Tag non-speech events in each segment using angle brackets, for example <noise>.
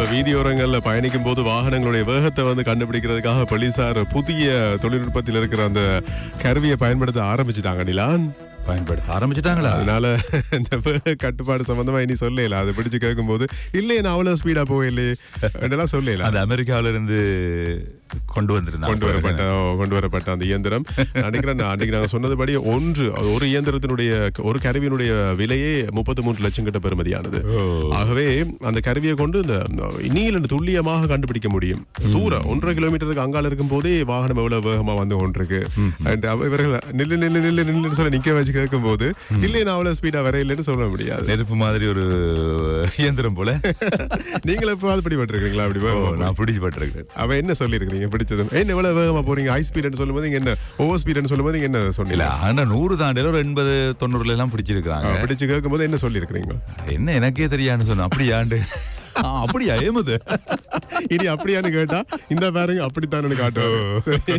இப்ப வீதியோரங்கள்ல பயணிக்கும் போது வாகனங்களுடைய வேகத்தை வந்து கண்டுபிடிக்கிறதுக்காக போலீசார் புதிய தொழில்நுட்பத்தில் இருக்கிற அந்த கருவியை பயன்படுத்த ஆரம்பிச்சிட்டாங்க நிலான். பயன்படுத்த ஆரம்பிச்சிட்டாங்களா? அதனால இந்த கட்டுப்பாடு சம்பந்தமா இனி சொல்லல. அதை பிடிச்சு கேட்கும்போது இல்லையே நான் அவ்வளவு ஸ்பீடா போகலையே <laughs> என்றெல்லாம் சொல்லல. அந்த அமெரிக்காவில இருந்து கொண்டு வந்திருந்தாங்க கொண்டு வரப்பட்ட கொண்டு வரப்பட்ட அந்த இயந்திரம். நினைக்கிறேன் அன்னைக்கு நாங்க சொன்னதுபடி ஒன்று ஒரு இயந்திரத்தினுடைய ஒரு கருவியினுடைய விலையே முப்பத்தி மூன்று லட்சம் கிட்ட பெறுமதியானது. ஆகவே அந்த கருவியை கொண்டு இந்த நீல துல்லியமாக கண்டுபிடிக்க முடியும். தூரம் ஒன்றரை கிலோமீட்டருக்கு அங்கால இருக்கும் போதே வாகனம் எவ்வளவு வேகமா வந்து கொண்டிருக்கு. இவர்கள் நில்லு நில்லு நில்லு நில்லுன்னு சொல்லி நிக்க வச்சு கேட்கும் போது இல்லை நான் அவ்வளவு ஸ்பீடா வர இல்லைன்னு சொல்ல முடியாது. நெருப்பு மாதிரி ஒரு இயந்திரம் போல. <laughs> நீங்களும் எப்போ அது பிடிபட்டிருக்கீங்களா அப்படி? நான் பிடிச்சிப்பட்டிருக்கேன் அவ என்ன சொல்லியிருக்கீங்க பிடிச்சது. என்ன எவ்வளவு வேகமா போறீங்க? ஹை ஸ்பீட்னு சொல்லும்போது நீங்க என்ன? ஓவர் ஸ்பீட்னு சொல்லும்போது நீங்க என்ன சொன்னீங்க? ஆனா நூறு தாண்டில ஒரு எண்பது தொண்ணூறுல எல்லாம் பிடிச்சிருக்காங்க பிடிச்சு கேட்கும்போது என்ன சொல்லியிருக்கிறீங்க? என்ன எனக்கே தெரியான்னு சொன்ன. அப்படியாண்டு. அப்படியா? ஏமுது. இனி அப்படியான்னு கேட்டா இந்த பாருங்க அப்படித்தானு காட்டுவாங்க சரி.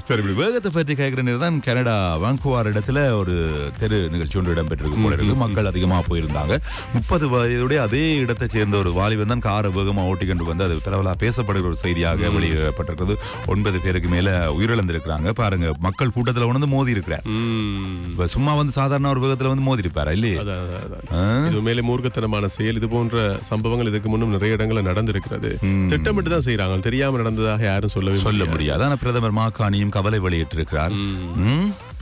இப்படி வேகத்தை பற்றி கேட்கிற நேரம் தான் கனடா வாங்குவார் இடத்துல ஒரு தெரு நிகழ்ச்சி ஒன்று இடம்பெற்றிருக்கு போல இருக்கு. மக்கள் அதிகமா போயிருந்தாங்க. முப்பது வயதுடைய அதே இடத்தை சேர்ந்த ஒரு வாலிபன் தான் காரை வேகமா ஓட்டி கொண்டு வந்து அது பரவலா பேசப்படுகிற ஒரு செய்தியாக வெளியிடப்பட்டிருக்கிறது. ஒன்பது பேருக்கு மேல உயிரிழந்திருக்கிறாங்க. பாருங்க மக்கள் கூட்டத்துல உணர்ந்து மோதி இருக்கிறார். இப்ப சும்மா வந்து சாதாரண ஒரு வேகத்துல வந்து மோதி இருப்பாரா? இல்லையே? இது மேலே மூர்க்கத்தனமான செயல். இது போன்ற சம்பவங்கள் இதுக்கு முன்னும் நிறைய இடங்கள்ல நடந்திருக்கிறது. திட்டமிட்டு தான் செய்யறாங்க தெரியாம நடந்ததாக யாரும் சொல்லவே சொல்ல முடியாது. ஆனா பிரதமர் மாகாணியும் கவலை வெளியிட்டிருக்கிறார்.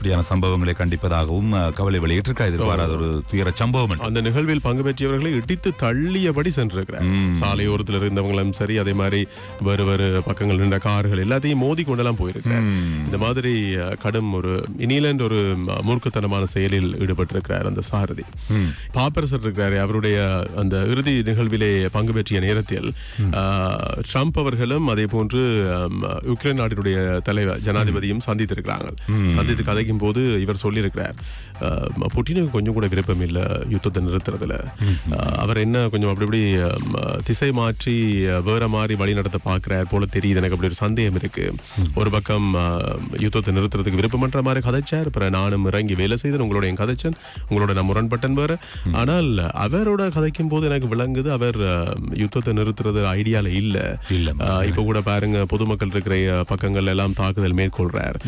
இப்படியான சம்பவங்களை கண்டிப்பதாக கவலை வெளியிட்டிருக்கார் எதிர்பாராத ஒரு துயர சம்பவம். அந்த நிகழ்வில் பங்கு பெற்றவர்களை இடித்து தள்ளியபடி சென்றிருக்கிறார். சாலையோரத்தில் இருந்தவங்களும் சரி அதே மாதிரி வேறு வேறு பக்கங்கள் நின்ற கார்கள் எல்லாத்தையும் மோதி கொண்டெல்லாம் போயிருக்கிறார். இந்த மாதிரி கடும் ஒரு இனிலண்ட் ஒரு மூர்க்கத்தனமான செயலில் ஈடுபட்டிருக்கிறார் அந்த சாரதி. பாப்பரசர் இருக்கிறாரு அவருடைய அந்த இறுதி நிகழ்விலே பங்கு பெற்றிய நேரத்தில் ட்ரம்ப் அவர்களும் அதே போன்று அம், உக்ரைன் நாட்டினுடைய தலைவர் ஜனாதிபதியும் சந்தித்திருக்கிறாங்க. சந்தித்து கதைக்கும் போது இவர் சொல்லியிருக்கிறார் புட்டினுக்கு கொஞ்சம் கூட விருப்பம் இல்லை யுத்தத்தை நிறுத்துறதுல. அவர் என்ன கொஞ்சம் அப்படி இப்படி திசை மாற்றி வேற மாதிரி வழி நடத்த பார்க்கிறார் போல தெரியுது. எனக்கு அப்படி ஒரு சந்தேகம் இருக்கு. ஒரு பக்கம் யுத்தத்தை நிறுத்துறதுக்கு விருப்பமன்ற மாதிரி கதைச்சார். அப்புறம் நானும் இறங்கி வேலை செய்தேன் உங்களோட என் கதைச்சேன். உங்களோட நான் முரண்பட்டன் வேற. ஆனால் அவரோட கதைக்கும் போது எனக்கு விளங்குது அவர் யுத்தத்தை நிறுத்துறது ஐடியால இல்ல. இப்ப கூட பாருங்க பொதுமக்கள் இருக்கிற அஹ், பக்கங்கள்ல எல்லாம் தாக்குதல் மேற்கொள்றார்.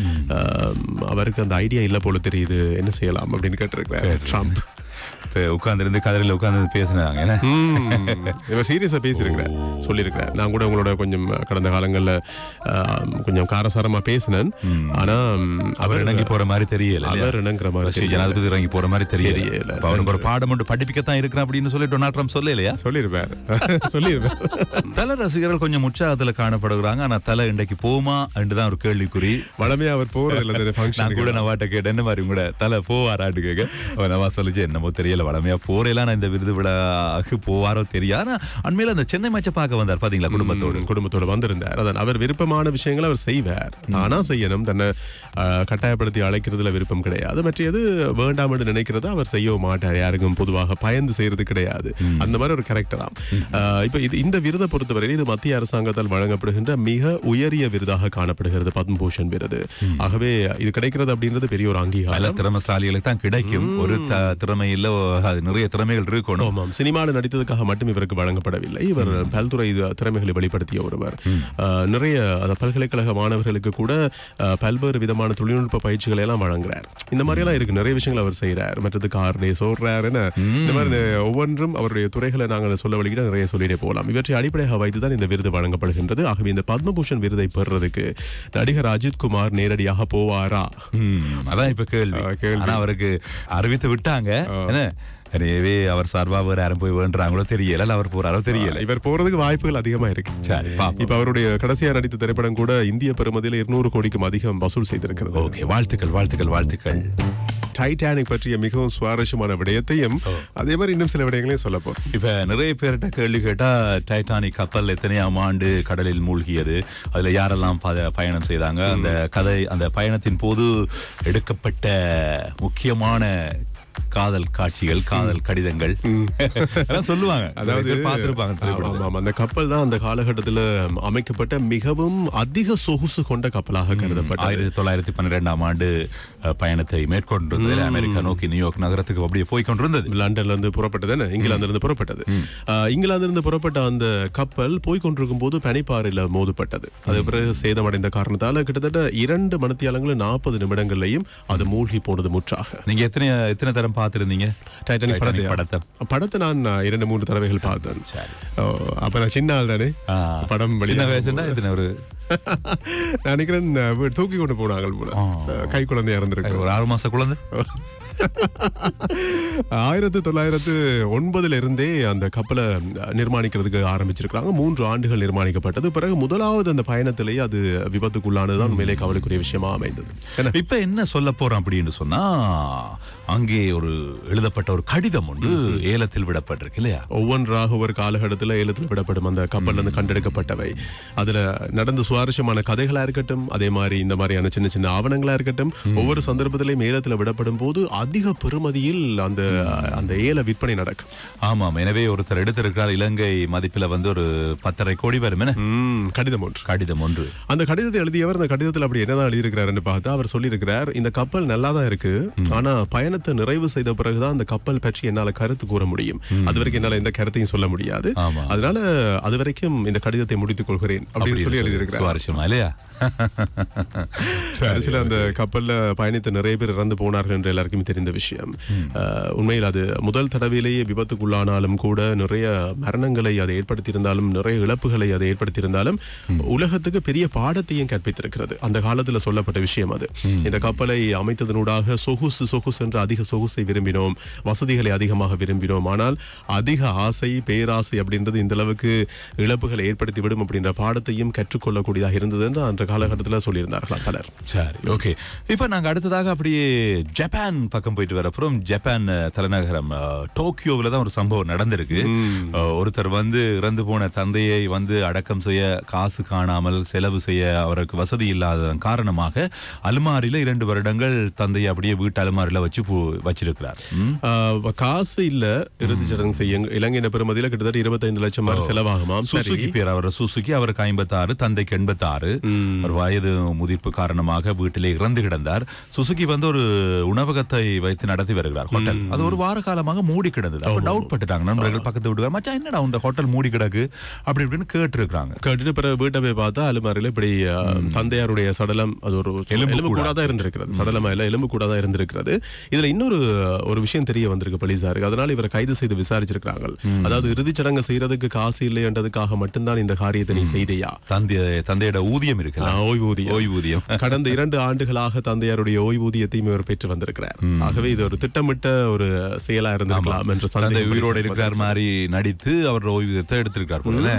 அவருக்கு அந்த ஐடியா இல்ல போல தெரியுது. என்ன செய்யலாம் அப்படின்னு கேட்டிருக்கிறார் ட்ரம்ப் இப்ப உட்கார்ந்திருந்து கதிரையில் உட்கார்ந்து பேசினாங்க. இவர் சீரியஸா பேசியிருக்கிறார். சொல்லியிருக்கிறார். நான் கூட உங்களோட கொஞ்சம் கடந்த காலங்கள்ல கொஞ்சம் காரசாரமா பேசினேன். ஆனா ம், அவர் இறங்கி போற மாதிரி தெரியல? அவர் இணங்குற மாதிரி. ஜனாதிபதி இறங்கி போற மாதிரி தெரியல. அவனுக்கு ஒரு பாடம் ஒன்று படிப்பிக்கத்தான் இருக்கிறான் அப்படின்னு சொல்லி டொனால்ட் ட்ரம்ப் சொல்ல இல்லையா? சொல்லியிருப்பார். <laughs> சொல்லியிருப்பார். தல ரசிகர்கள் கொஞ்சம் உற்சாகத்துல காணப்படுகிறாங்க. ஆனா தலை இன்றைக்கு போமா என்றுதான் ஒரு கேள்விக்குறி. வளமையா அவர் போறது இல்ல <laughs> நான் கூட நான் வாட்ட கேட்டேன். என்ன மாதிரி கூட தலை போவாராட்டு கேட்க. அவன் நவா சொல்லிச்சு என்னமோ தெரியல. வளமையா போறேலாம் நான் இந்த விருது விழாக்கு போவாரோ தெரியாது. ஆனா அண்மையில அந்த சென்னை மேட்சை பார்க்க வந்தார் பாத்தீங்களா குடும்பத்தோடு? குடும்பத்தோட வந்திருந்தார். அதான் அவர் விருப்பமான விஷயங்களை அவர் செய்வார். தானா செய்யணும் தன்னை கட்டாயப்படுத்தி அழைக்கிறதுல விருப்பம் கிடையாது. மற்றது வேண்டாம் என்று நினைக்கிறத அவர் செய்யவும் மாட்டார் யாருக்கும் பொதுவாக பயந்து செய்யறது கிடையாது. அந்த மாதிரி ஒரு கேரக்டராம் இப்ப இது இந்த விருதை பொறுத்தவரையில் இது மத்திய அரசாங்கத்தால் வழங்கப்படுகின்ற மிக உயரிய விருதாக காணப்படுகிறது பத்மபூஷன் விருது. ஆகவே இது கிடைக்கிறது அப்படின்றது பெரிய ஒரு அங்கீகாரம். திறமசாலிகளுக்கு தான் கிடைக்கும். ஒரு திறமை இல்ல அது நிறைய திறமைகள் இருக்கணும். ஆமாம். சினிமாவில் நடித்ததுக்காக மட்டும் இவருக்கு வழங்கப்படவில்லை. இவர் பல்துறை திறமைகளை வெளிப்படுத்திய ஒருவர். நிறைய பல்கலைக்கழக மாணவர்களுக்கு கூட பல்வேறு விதமான தொழில்நுட்ப பயிற்சிகளை எல்லாம் வழங்குறார். இந்த மாதிரி எல்லாம் இருக்கு. நிறைய விஷயங்கள் அவர் செய்றார். மற்றது கார் ரேஸ் ஓடுறார் என இந்த மாதிரி ஒவ்வொன்றும் அவருடைய துறைகளை நாங்கள் சொல்ல வழிகிட்ட நிறைய சொல்லிட்டே போகலாம். இவற்றை அடிப்படையாக வைத்து தான் இந்த விருது வழங்கப்படுகின்றது. ஆகவே இந்த பத்மபூஷன் விருதை பெறுறதுக்கு நடிகர் அஜித் குமார் நேரடியாக போவாரா? அதான் இப்ப கேள்வி. கேள்வி. அவருக்கு அறிவித்து விட்டாங்க. என்ன? எனவே அவர் சார்பா வேற யாரும் போய் வேண்டுறாங்களோ தெரியல அவர் போறாரோ தெரியல. இவர் போறதுக்கு வாய்ப்புகள் அதிகமா இருக்கு. இப்ப அவருடைய கடைசியா நடித்த திரைப்படம் கூட இந்திய பெருமதியில இருநூறு கோடிக்கும் அதிகம் வசூல் செய்திருக்கிறது. ஓகே வாழ்த்துக்கள் வாழ்த்துக்கள் வாழ்த்துக்கள். டைட்டானிக் பற்றிய மிகவும் சுவாரஸ்யமான விடயத்தையும் அதே மாதிரி இன்னும் சில விடயங்களையும் சொல்ல போறோம். இப்ப நிறைய பேர்கிட்ட கேள்வி கேட்டா டைட்டானிக் கப்பல் எத்தனையாம் ஆண்டு கடலில் மூழ்கியது? அதுல யாரெல்லாம் பயணம் செய்தாங்க? அந்த கதை அந்த பயணத்தின் போது எடுக்கப்பட்ட முக்கியமான காதல் காட்சிகள் காதல் கடிதங்கள். அதெல்லாம் சொல்லுவாங்க. அதாவது பார்த்திருப்பாங்க. அந்த கப்பல் தான் அந்த காலகட்டத்தில் அமைக்கப்பட்ட மிகவும் அதிக சொகுசு கொண்ட கப்பலாக கருதப்பட்டது. ஆயிரத்தி தொள்ளாயிரத்தி பன்னிரெண்டாம் ஆண்டு பயணத்தை மேற்கொண்டிருந்தது. அமெரிக்கா நோக்கி நியூயார்க் நகரத்துக்கு அப்படியே போய் கொண்டிருந்தது. லண்டன்ல இருந்து புறப்பட்டது என்ன? இங்கிலாந்துல இருந்து புறப்பட்டது இங்கிலாந்துல இருந்து புறப்பட்ட அந்த கப்பல் போய் கொண்டிருக்கும் போது பனிப்பாறையில மோதப்பட்டது. அது பிறகு சேதமடைந்த காரணத்தால கிட்டத்தட்ட இரண்டு மணித்தியாலங்களும் நாற்பது நிமிடங்கள்லயும் அது மூழ்கி போனது முற்றாக. நீங்க எத்தனை எத்தனை தரம் பார்த்திருந்தீங்க? டைட்டானிக் படத்தை படத்தை. படத்தை நான் இரண்டு மூன்று தடவைகள் பார்த்தேன். அப்ப நான் சின்ன ஆள் தானே. படம் சின்ன வயசுனா எத்தனை ஒரு <laughs> நான் நினைக்கிறேன் தூக்கி கொண்டு போனாங்க போல. கை குழந்தையா இருந்திருக்கு ஒரு ஆறு மாச குழந்தை? <laughs> ஆயிரத்தி தொள்ளாயிரத்து ஒன்பதுல இருந்தே அந்த கப்பலை நிர்மாணிக்கிறதுக்கு ஆரம்பிச்சிருக்காங்க மூன்று ஆண்டுகள் நிர்மாணிக்கப்பட்டது. பிறகு முதலாவது அந்த பயணத்திலேயே அது விபத்துக்குள்ளானதுதான் உண்மையிலே கவலைக்குரிய விஷயமா அமைந்தது. இப்ப என்ன சொல்ல போறோம் அப்படின்னு சொன்னா அங்கே ஒரு எழுதப்பட்ட ஒரு கடிதம் ஒன்று ஏலத்தில் விடப்பட்டிருக்கு இல்லையா? ஒவ்வொன்றாக ஒரு காலகட்டத்தில் ஏலத்தில் விடப்படும் அந்த கப்பல்ல இருந்து கண்டெடுக்கப்பட்டவை. அதுல நடந்த சுவாரஸ்யமான கதைகளா இருக்கட்டும் அதே மாதிரி இந்த மாதிரியான சின்ன சின்ன ஆவணங்களா இருக்கட்டும் ஒவ்வொரு சந்தர்ப்பத்திலையும் ஏலத்தில் விடப்படும் போது அதிக பெறுமதியில் அந்த அந்த ஏல விற்பனை நடக்கும். ஆமாம். எனவே ஒருத்தர் எடுத்திருக்கிறார் இலங்கை மதிப்பில வந்து ஒரு பத்தரை கோடி வரும் கடிதம் ஒன்று. கடிதம் ஒன்று. அந்த கடிதத்தை எழுதியவர் அந்த கடிதத்தில் அப்படி என்னதான் எழுதியிருக்கிறாருன்னு பார்த்தா அவர் சொல்லியிருக்கிறார் இந்த கப்பல் நல்லா தான் இருக்கு ஆனா பயணத்தை நிறைவு செய்த பிறகுதான் அந்த கப்பல் பற்றி என்னால கருத்து கூற முடியும். அது வரைக்கும் என்னால எந்த கருத்தையும் சொல்ல முடியாது. அதனால அது வரைக்கும் இந்த கடிதத்தை முடித்துக் கொள்கிறேன் அப்படின்னு சொல்லி எழுதியிருக்கிறார். இல்லையா? <laughs> சில அந்த கப்பல்ல பயணித்த நிறைய பேர் இறந்து போனார்கள் என்று எல்லாருக்குமே தெரிந்த விஷயம். உண்மையில் அது முதல் தடவையிலேயே விபத்துக்குள்ளானாலும் கூட நிறைய மரணங்களை அதை ஏற்படுத்தியிருந்தாலும் நிறைய இழப்புகளை அதை ஏற்படுத்தியிருந்தாலும் உலகத்துக்கு பெரிய பாடத்தையும் கற்பித்திருக்கிறது. அந்த காலத்துல சொல்லப்பட்ட விஷயம் அது. இந்த கப்பலை அமைத்ததனூடாக சொகுசு சொகுசு என்று அதிக சொகுசை விரும்பினோம் வசதிகளை அதிகமாக விரும்பினோம். ஆனால் அதிக ஆசை பேராசை அப்படின்றது இந்த அளவுக்கு இழப்புகளை ஏற்படுத்தி விடும் அப்படின்ற பாடத்தையும் கற்றுக்கொள்ளக்கூடியதாக இருந்தது என்று அந்த காலகட்டத்தில் சொல்லியிருந்தார்கள் பலர். சரி ஓகே இப்ப நாங்க அடுத்ததாக அப்படியே ஜப்பான் பக்கம் போயிட்டு வர அப்புறம் ஜப்பான் தலைநகரம் டோக்கியோவில் தான் ஒரு சம்பவம் நடந்திருக்கு. ஒருத்தர் வந்து இறந்து போன தந்தையை வந்து அடக்கம் செய்ய காசு காணாமல் செலவு செய்ய அவருக்கு வசதி இல்லாததன் காரணமாக அலுமாரியில இரண்டு வருடங்கள் தந்தையை அப்படியே வீட்டு அலுமாரியில வச்சு பு- வச்சிருக்கிறார். காசு இல்ல இறுதிச் சடங்கு செய்ய இலங்கையின் பெருமதியில கிட்டத்தட்ட இருபத்தைந்து லட்சம் மாதிரி செலவாகுமாம் சரி. சுசுகி பேர் அவர் சுசுகி அவருக்கு ஐம்பத்தாறு தந்தைக்கு எண்பத்தாறு. வயது முதிர்ப்பு காரணமாக வீட்டிலே இறந்து கிடந்தார். சுசுகி வந்து ஒரு உணவகத்தை வைத்து நடத்தி வருகிறார் ஹோட்டல் அது ஒரு வார காலமாக மூடி கிடந்தது. அப்ப டவுட் பட்டுட்டாங்க. நண்பர்கள் பக்கத்து வீட்டுக்கார மச்சான் என்னடா உங்க ஹோட்டல் மூடி கிடக்கு? அப்படி இப்படின்னு கேட்டு இருக்காங்க கேட்டுட்டு பிறகு வீட்டை போய் பார்த்தா அலுமாரில இப்படி தந்தையாருடைய சடலம் அது ஒரு எலும்பு கூட. தான் இருந்திருக்கிறது. சடலமா இல்ல எலும்பு கூட தான் இருந்திருக்கிறது. இதுல இன்னொரு ஒரு விஷயம் தெரிய வந்திருக்கு போலீசாருக்கு அதனால இவரை கைது செய்து விசாரிச்சிருக்காங்க அதாவது இறுதிச் சடங்கு செய்யறதுக்கு காசு இல்லை என்றதுக்காக மட்டும்தான் இந்த காரியத்தை நீ செய்தையா? தந்தை தந்தையோட ஊதியம் இருக்குல்ல? ஆஹ், ஓய்வூதியம். ஓய்வூதியம். கடந்த இரண்டு ஆண்டுகளாக தந்தையாருடைய ஓய்வூதியத்தையும் இவர் பெற்று வந்திருக்கிறார். ஆகவே இது ஒரு திட்டமிட்ட ஒரு செயலா இருந்திருக்கலாம் என்ற உயிரோட இருக்கிறார் மாதிரி நடித்து அவர் ஓய்வூதியத்தை எடுத்திருக்கார் போல